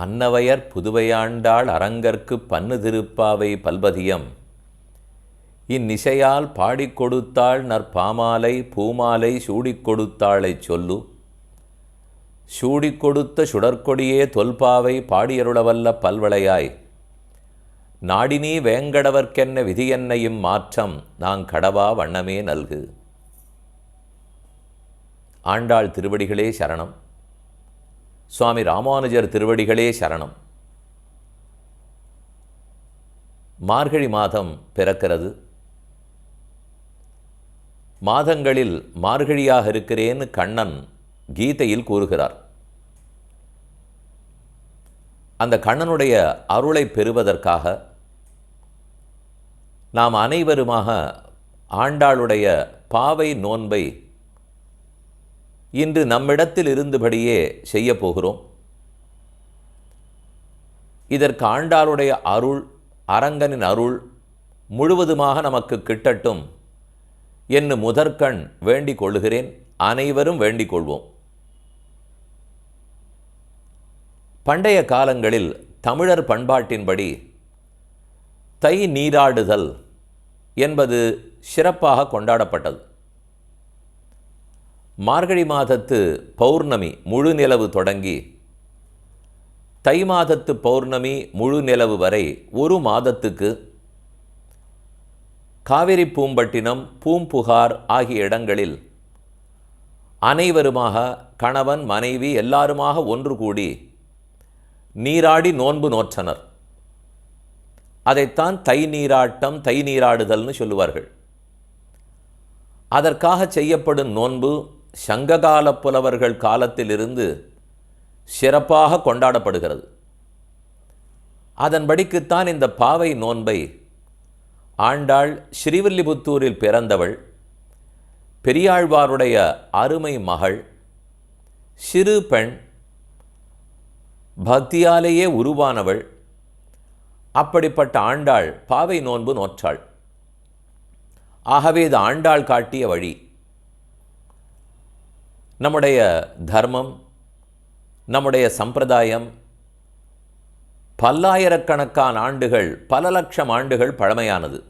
அன்னவயர் புதுவையாண்டாள் அரங்கற்கு பன்னு திருப்பாவை பல்பதியம். இந்நிசையால் பாடிக் கொடுத்தாள் நற்பாமாலை பூமாலை சூடிக் கொடுத்தாளைச் சொல்லு. சூடிக் கொடுத்த சுடற்கொடியே தொல்பாவை பாடியருளவல்ல பல்வளையாய். நாடினீ வேங்கடவர்க்கென்ன விதியென்னையும் மாற்றம் நாங் கடவா வண்ணமே நல்கு. ஆண்டாள் திருவடிகளே சரணம். சுவாமி ராமானுஜர் திருவடிகளே சரணம். மார்கழி மாதம் பிறக்கிறது. மாதங்களில் மார்கழியாக இருக்கிறேன்னு கண்ணன் கீதையில் கூறுகிறார். அந்த கண்ணனுடைய அருளை பெறுவதற்காக நாம் அனைவருமாக ஆண்டாளுடைய பாவை நோன்பை இன்று நம்மிடத்தில் இருந்தபடியே செய்ய போகிறோம். இதற்கு ஆண்டாளுடைய அருள் அரங்கனின் அருள் முழுவதுமாக நமக்கு கிட்டட்டும் என்று முதற்கண் வேண்டிக் கொள்கிறேன் அனைவரும் வேண்டிக் கொள்வோம். பண்டைய காலங்களில் தமிழர் பண்பாட்டின்படி தை நீராடுதல் என்பது சிறப்பாக கொண்டாடப்பட்டது. மார்கழி மாதத்து பௌர்ணமி முழு நிலவு தொடங்கி தை மாதத்து பௌர்ணமி முழு நிலவு வரை ஒரு மாதத்துக்கு காவிரி பூம்பட்டினம் பூம்புகார் ஆகிய இடங்களில் அனைவருமாக கணவன் மனைவி எல்லாருமாக ஒன்று கூடி நீராடி நோன்பு நோற்றனர். அதைத்தான் தை நீராட்டம் தை நீராடுதல்னு சொல்லுவார்கள். அதற்காக செய்யப்படும் நோன்பு சங்ககால புலவர்கள் காலத்திலிருந்து சிறப்பாக கொண்டாடப்படுகிறது. அதன்படிக்குத்தான் இந்த பாவை நோன்பை ஆண்டாள் ஸ்ரீவில்லிபுத்தூரில் பிறந்தவள் பெரியாழ்வாருடைய அருமை மகள் சிறு பெண் பக்தியாலேயே உருவானவள் அப்படிப்பட்ட ஆண்டாள் பாவை நோன்பு நோற்றாள். ஆகவே இது ஆண்டாள் காட்டிய வழி. நம்முடைய தர்மம் நம்முடைய சம்பிரதாயம் பல்லாயிரக்கணக்கான ஆண்டுகள் பல லட்சம் ஆண்டுகள் பழமையானது.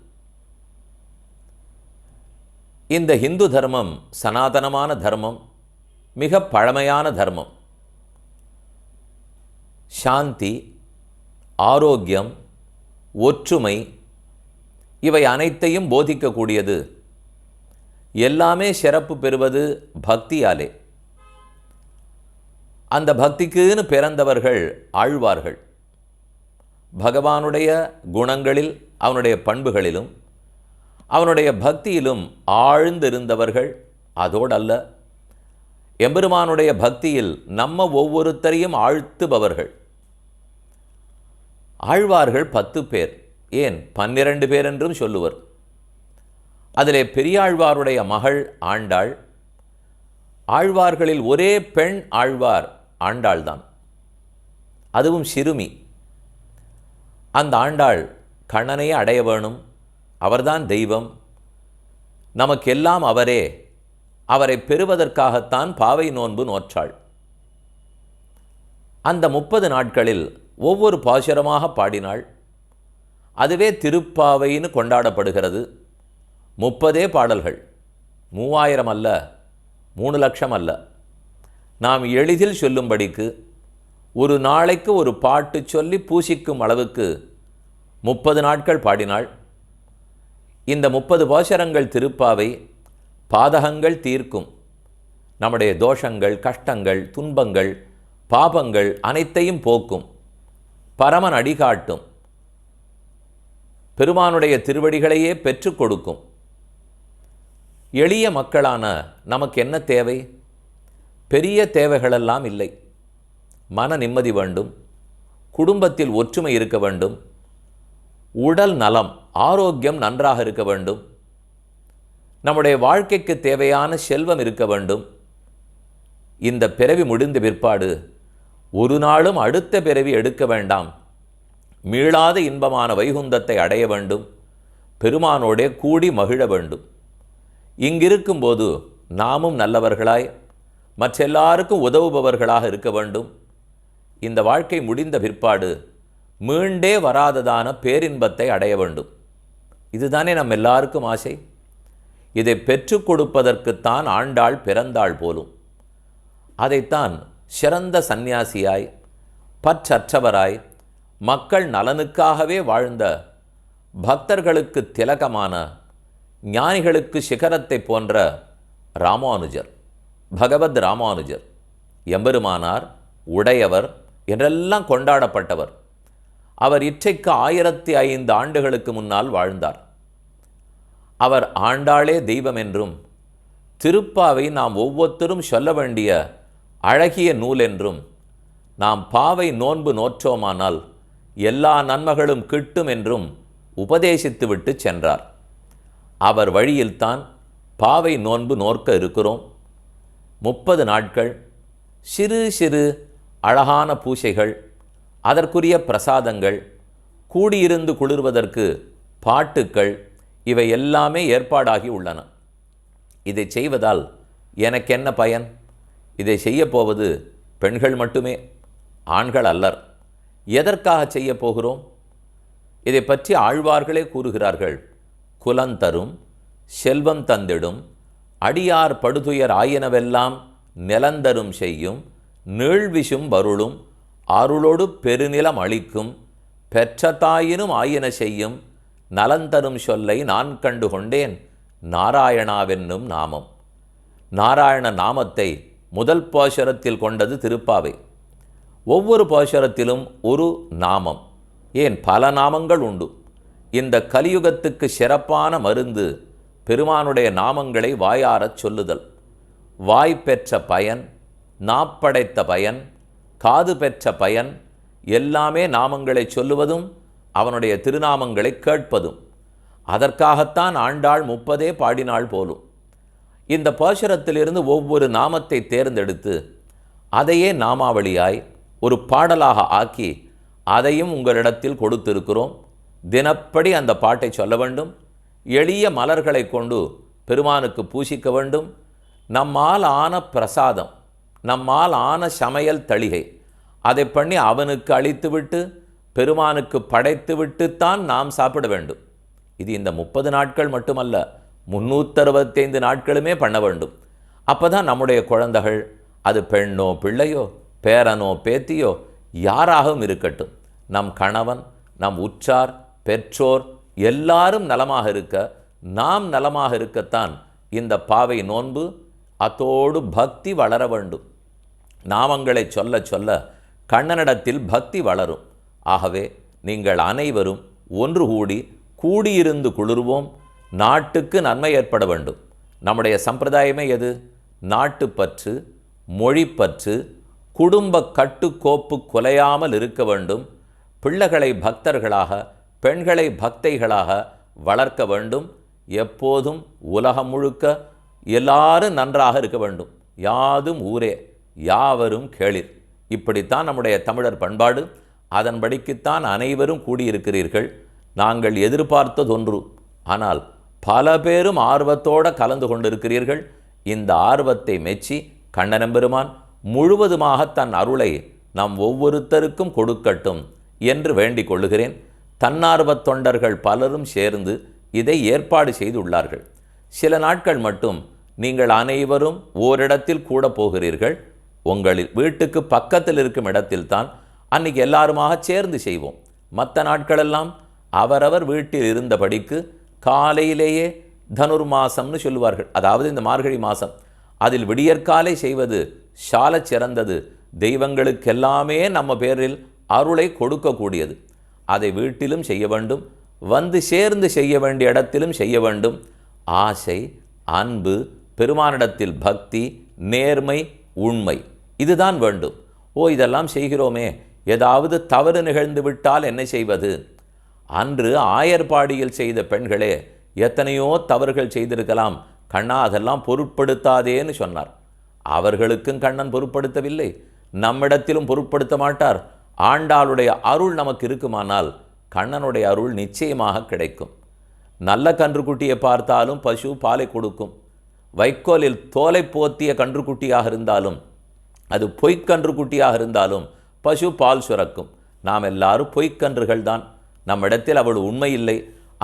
இந்த இந்து தர்மம் சனாதனமான தர்மம் மிக பழமையான தர்மம். சாந்தி ஆரோக்கியம் ஒற்றுமை இவை அனைத்தையும் போதிக்கக்கூடியது. எல்லாமே சிறப்பு பெறுவது பக்தியாலே. அந்த பக்திக்குன்னு பிறந்தவர்கள் ஆழ்வார்கள். பகவானுடைய குணங்களில் அவனுடைய பண்புகளிலும் அவனுடைய பக்தியிலும் ஆழ்ந்திருந்தவர்கள் அதோடு அல்ல எம்பெருமானுடைய பக்தியில் நம்ம ஒவ்வொருத்தரையும் ஆழ்த்துபவர்கள். ஆழ்வார்கள் பத்து பேர் ஏன் பன்னிரண்டு பேர் என்றும் சொல்லுவர். அதிலே பெரியாழ்வாருடைய மகள் ஆண்டாள். ஆழ்வார்களில் ஒரே பெண் ஆழ்வார். ஆண்டாள்தான். அதுவும் சிறுமி. அந்த ஆண்டாள் கண்ணனையே அடைய வேணும். அவர்தான் தெய்வம். நமக்கெல்லாம் அவரே. அவரை பெறுவதற்காகத்தான் பாவை நோன்பு நோற்றாள். அந்த முப்பது நாட்களில் ஒவ்வொரு பாசுரமாக பாடினாள். அதுவே திருப்பாவைன்னு கொண்டாடப்படுகிறது. முப்பதே பாடல்கள். மூவாயிரம் அல்ல மூணு லட்சம் அல்ல. நாம் எளிதில் சொல்லும்படிக்கு ஒரு நாளைக்கு ஒரு பாட்டு சொல்லி பூசிக்கும் அளவுக்கு முப்பது நாட்கள் பாடினாள் இந்த முப்பது பாசரங்கள் திருப்பாவை பாதகங்கள் தீர்க்கும். நம்முடைய தோஷங்கள் கஷ்டங்கள் துன்பங்கள் பாபங்கள் அனைத்தையும் போக்கும். பரமன் அடிகாட்டும். பெருமானுடைய திருவடிகளையே பெற்றுக் கொடுக்கும். எளிய மக்களான நமக்கு என்ன தேவை? பெரிய தேவைகளெல்லாம் இல்லை. மன நிம்மதி வேண்டும். குடும்பத்தில் ஒற்றுமை இருக்க வேண்டும். உடல் நலம் ஆரோக்கியம் நன்றாக இருக்க வேண்டும். நம்முடைய வாழ்க்கைக்கு தேவையான செல்வம் இருக்க வேண்டும். இந்த பிறவி முடிந்த பிற்பாடு ஒரு நாளும் அடுத்த பிறவி எடுக்க வேண்டாம். மீளாத இன்பமான வைகுந்தத்தை அடைய வேண்டும். பெருமானோடே கூடி மகிழ வேண்டும். இங்கிருக்கும்போது நாமும் நல்லவர்களாய் மற்றெல்லாருக்கும் உதவுபவர்களாக இருக்க வேண்டும். இந்த வாழ்க்கை முடிந்த பிற்பாடு மீண்டே வராததான பேரின்பத்தை அடைய வேண்டும். இதுதானே நம் எல்லாருக்கும் ஆசை. இதை பெற்றுக் கொடுப்பதற்குத்தான் ஆண்டாள் பிறந்தாள் போலும். அதைத்தான் சிறந்த சந்நியாசியாய் பற்றற்றவராய் மக்கள் நலனுக்காகவே வாழ்ந்த பக்தர்களுக்கு திலகமான ஞானிகளுக்கு சிகரத்தை போன்ற ராமானுஜர். பகவத் ராமானுஜர் எம்பெருமானார் உடையவர் என்றெல்லாம் கொண்டாடப்பட்டவர். அவர் இற்றைக்கு ஆயிரத்தி ஐந்து ஆண்டுகளுக்கு முன்னால் வாழ்ந்தார். அவர் ஆண்டாளே தெய்வம் என்றும் திருப்பாவை நாம் ஒவ்வொருத்தரும் சொல்ல வேண்டிய அழகிய நூல் என்றும் நாம் பாவை நோன்பு நோற்றோமானால் எல்லா நன்மைகளும் கிட்டும் என்றும் உபதேசித்துவிட்டு சென்றார். அவர் வழியில்தான் பாவை நோன்பு நோர்க்க இருக்கிறோம். முப்பது நாட்கள் சிறு சிறு அழகான பூசைகள் அதற்குரிய பிரசாதங்கள் கூடியிருந்து குளிர்வதற்கு பாட்டுக்கள் இவை எல்லாமே ஏற்பாடாகி உள்ளன. இதை செய்வதால் எனக்கென்ன பயன்? இதை செய்யப் போவது பெண்கள் மட்டுமே ஆண்கள் அல்லர். எதற்காக செய்ய போகிறோம்? இதை பற்றி ஆழ்வார்களே கூறுகிறார்கள். குலந்தரும் செல்வம் தந்திடும் அடியார் படுதுயர் ஆயினவெல்லாம் நிலந்தரும் செய்யும் நீழ்விசும் வருளும் அருளோடு பெருநிலம் அளிக்கும் பெற்றதாயினும் ஆயின செய்யும் நலந்தரும் சொல்லை நான் கண்டு கொண்டேன் நாராயணாவென்னும் நாமம். நாராயண நாமத்தை முதல் பாசுரத்தில் கொண்டது திருப்பாவை. ஒவ்வொரு பாசுரத்திலும் ஒரு நாமம். ஏன் பல நாமங்கள் உண்டு. இந்த கலியுகத்துக்கு சிறப்பான மருந்து பெருமானுடைய நாமங்களை வாயாரச் சொல்லுதல். வாய் பெற்ற பயன் நாப்படைத்த பயன் காது பெற்ற பயன் எல்லாமே நாமங்களை சொல்லுவதும் அவனுடைய திருநாமங்களை கேட்பதும். அதற்காகத்தான் ஆண்டாள் முப்பதே பாடினாள் போலும். இந்த பாசுரத்திலிருந்து ஒவ்வொரு நாமத்தை தேர்ந்தெடுத்து அதையே நாமாவளியாய் ஒரு பாடலாக ஆக்கி அதையும் உங்களிடத்தில் கொடுத்திருக்கிறோம். தினப்படி அந்த பாட்டை சொல்ல வேண்டும். எளிய மலர்களை கொண்டு பெருமானுக்கு பூசிக்க வேண்டும். நம்மால் ஆன பிரசாதம் நம்மால் ஆன சமையல் தளிகை அதை பண்ணி அவனுக்கு அளித்துவிட்டு பெருமானுக்கு படைத்துவிட்டுத்தான் நாம் சாப்பிட வேண்டும். இது இந்த முப்பது நாட்கள் மட்டுமல்ல முந்நூற்றறுபத்தைந்து நாட்களுமே பண்ண வேண்டும். அப்போ தான் நம்முடைய குழந்தைகள் அது பெண்ணோ பிள்ளையோ பேரனோ பேத்தியோ யாராகவும் இருக்கட்டும். நம் கணவன் நம் உற்றார் பெற்றோர் எல்லாரும் நலமாக இருக்க நாம் நலமாக இருக்கத்தான் இந்த பாவை நோன்பு. அத்தோடு பக்தி வளர வேண்டும். நாமங்களை சொல்ல சொல்ல கண்ணனிடத்தில் பக்தி வளரும். ஆகவே நீங்கள் அனைவரும் ஒன்று கூடி கூடியிருந்து குளிர்வோம். நாட்டுக்கு நன்மை ஏற்பட வேண்டும். நம்முடைய சம்பிரதாயமே எது? நாட்டுப்பற்று மொழிப்பற்று குடும்ப கட்டுக்கோப்பு குலையாமல் இருக்க வேண்டும். பிள்ளைகளை பக்தர்களாக பெண்களை பக்தைகளாக வளர்க்க வேண்டும். எப்போதும் உலகம் முழுக்க எல்லாரும் நன்றாக இருக்க வேண்டும். யாதும் ஊரே யாவரும் கேளிர். இப்படித்தான் நம்முடைய தமிழர் பண்பாடு. அதன்படிக்குத்தான் அனைவரும் கூடியிருக்கிறீர்கள். நாங்கள் எதிர்பார்த்ததொன்று. ஆனால் பல பேரும் ஆர்வத்தோடு கலந்து கொண்டிருக்கிறீர்கள். இந்த ஆர்வத்தை மெச்சி கண்ணனம்பெருமான் முழுவதுமாக தன் அருளை நம் ஒவ்வொருத்தருக்கும் கொடுக்கட்டும் என்று வேண்டிக் கொள்ளுகிறேன். தன்னார்வத் தொண்டர்கள் பலரும் சேர்ந்து இதை ஏற்பாடு செய்துள்ளார்கள். சில நாட்கள் மட்டும் நீங்கள் அனைவரும் ஓரிடத்தில் கூட போகிறீர்கள். உங்களில் வீட்டுக்கு பக்கத்தில் இருக்கும் இடத்தில்தான் அன்னைக்கு எல்லாருமாக சேர்ந்து செய்வோம். மற்ற நாட்களெல்லாம் அவரவர் வீட்டில் இருந்தபடிக்கு காலையிலேயே தனுர் மாசம்னு சொல்லுவார்கள். அதாவது இந்த மார்கழி மாதம் அதில் விடியற்காலை செய்வது சால சிறந்தது. தெய்வங்களுக்கெல்லாமே நம்ம பேரில் அருளை கொடுக்கக்கூடியது. அதை வீட்டிலும் செய்ய வேண்டும் வந்து சேர்ந்து செய்ய வேண்டிய இடத்திலும் செய்ய வேண்டும். ஆசை அன்பு பெருமானிடத்தில் பக்தி நேர்மை உண்மை இதுதான் வேண்டும். ஓ இதெல்லாம் செய்கிறோமே ஏதாவது தவறு நிகழ்ந்து விட்டால் என்ன செய்வது? அன்று ஆயர்பாடியில் செய்த பெண்களே எத்தனையோ தவறுகள் செய்திருக்கலாம் கண்ணா அதெல்லாம் பொருட்படுத்தாதேன்னு சொன்னார். அவர்களுக்கும் கண்ணன் பொருட்படுத்தவில்லை நம்மிடத்திலும் பொருட்படுத்த மாட்டார். ஆண்டாளுடைய அருள் நமக்கு இருக்குமானால் கண்ணனுடைய அருள் நிச்சயமாக கிடைக்கும். நல்ல கன்றுக்குட்டியை பார்த்தாலும் பசு பாலை கொடுக்கும். வைக்கோலில் தோலை போத்திய கன்றுக்குட்டியாக இருந்தாலும் அது பொய்க்கன்றுக்குட்டியாக இருந்தாலும் பசு பால் சுரக்கும். நாம் எல்லாரும் பொய்க்கன்றுகள் தான். நம்மிடத்தில் அவள் உண்மை இல்லை.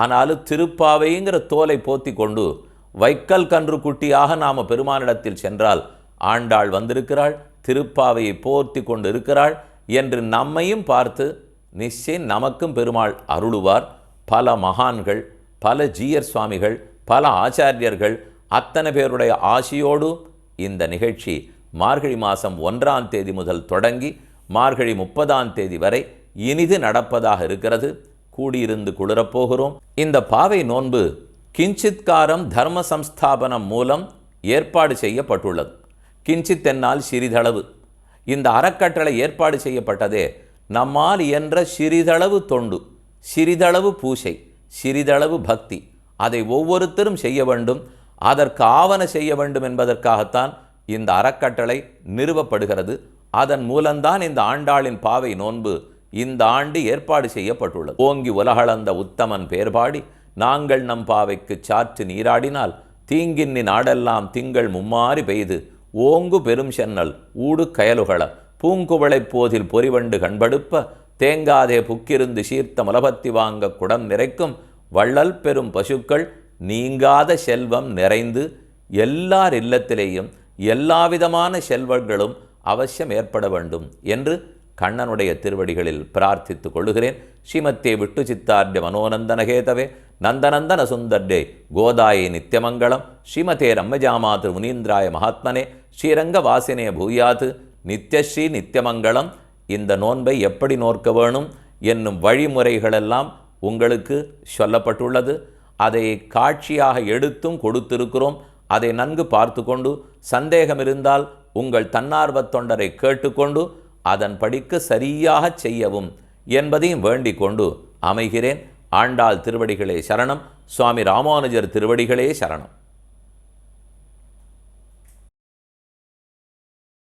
ஆனாலும் திருப்பாவைங்கிற தோலை போத்தி கொண்டு வைக்கல் கன்று குட்டியாக நாம் பெருமானிடத்தில் சென்றால் ஆண்டாள் வந்திருக்கிறாள் திருப்பாவையை போர்த்தி கொண்டு இருக்கிறாள் என்று நம்மையும் பார்த்து நிச்சயம் நமக்கும் பெருமாள் அருளுவார். பல மகான்கள் பல ஜீயர் சுவாமிகள் பல ஆச்சாரியர்கள் அத்தனை பேருடைய ஆசியோடு இந்த நிகழ்ச்சி மார்கழி மாதம் ஒன்றாம் தேதி முதல் தொடங்கி மார்கழி முப்பதாம் தேதி வரை இனிது நடப்பதாக இருக்கிறது. கூடியிருந்து குளிரப்போகிறோம் இந்த பாவை நோன்பு கிஞ்சித்காரம் தர்ம சம்ஸ்தாபனம் மூலம் ஏற்பாடு செய்யப்பட்டுள்ளது. கிஞ்சித் என்னால் சிறிதளவு இந்த அறக்கட்டளை ஏற்பாடு செய்யப்பட்டதே. நம்மால் இயன்ற சிறிதளவு தொண்டு சிறிதளவு பூசை சிறிதளவு பக்தி அதை ஒவ்வொருத்தரும் செய்ய வேண்டும். அதற்கு ஆவண செய்ய வேண்டும் என்பதற்காகத்தான் இந்த அறக்கட்டளை நிறுவப்படுகிறது. அதன் மூலம்தான் இந்த ஆண்டாளின் பாவை நோன்பு இந்த ஆண்டு ஏற்பாடு செய்யப்பட்டுள்ளது. ஓங்கி உலகளந்த உத்தமன் பேர்பாடி நாங்கள் நம் பாவைக்கு சாற்று நீராடினால் தீங்கின்னி நாடெல்லாம் திங்கள் மும்மாறி பெய்து ஓங்கு பெரும் சென்னல் ஊடு கயலுகள பூங்குவளைப் போதில் பொறிவண்டு கண்படுப்ப தேங்காதே புக்கிருந்து சீர்த்த முலபத்தி வாங்க குடம் நிறைக்கும் வள்ளல் பெரும் பசுக்கள் நீங்காத செல்வம் நிறைந்து எல்லார் இல்லத்திலேயும் எல்லாவிதமான செல்வங்களும் அவசியம் ஏற்பட வேண்டும் என்று கண்ணனுடைய திருவடிகளில் பிரார்த்தித்துக் கொள்ளுகிறேன். ஸ்ரீமத்தே விட்டு சித்தார்ய மனோநந்தனகேதவே. நந்தநந்தன சுந்தர்டே கோதாயே நித்தியமங்கலம் ஸ்ரீமதே ரம்மஜாமாது முனீந்திராய மகாத்மனே ஸ்ரீரங்க வாசினே பூயாத்து நித்யஸ்ரீ நித்தியமங்கலம் இந்த நோன்பை எப்படி நோக்க வேணும் என்னும் வழிமுறைகளெல்லாம் உங்களுக்கு சொல்லப்பட்டுள்ளது. அதை காட்சியாக எடுத்தும் கொடுத்திருக்கிறோம். அதை நன்கு பார்த்து கொண்டு சந்தேகம் இருந்தால் உங்கள் தன்னார்வத் தொண்டரை கேட்டுக்கொண்டு அதன்படிக்கு சரியாக செய்யவும் என்பதையும் வேண்டிக் கொண்டு அமைகிறேன். ஆண்டாள் திருவடிகளே சரணம். சுவாமி ராமானுஜர் திருவடிகளே சரணம்.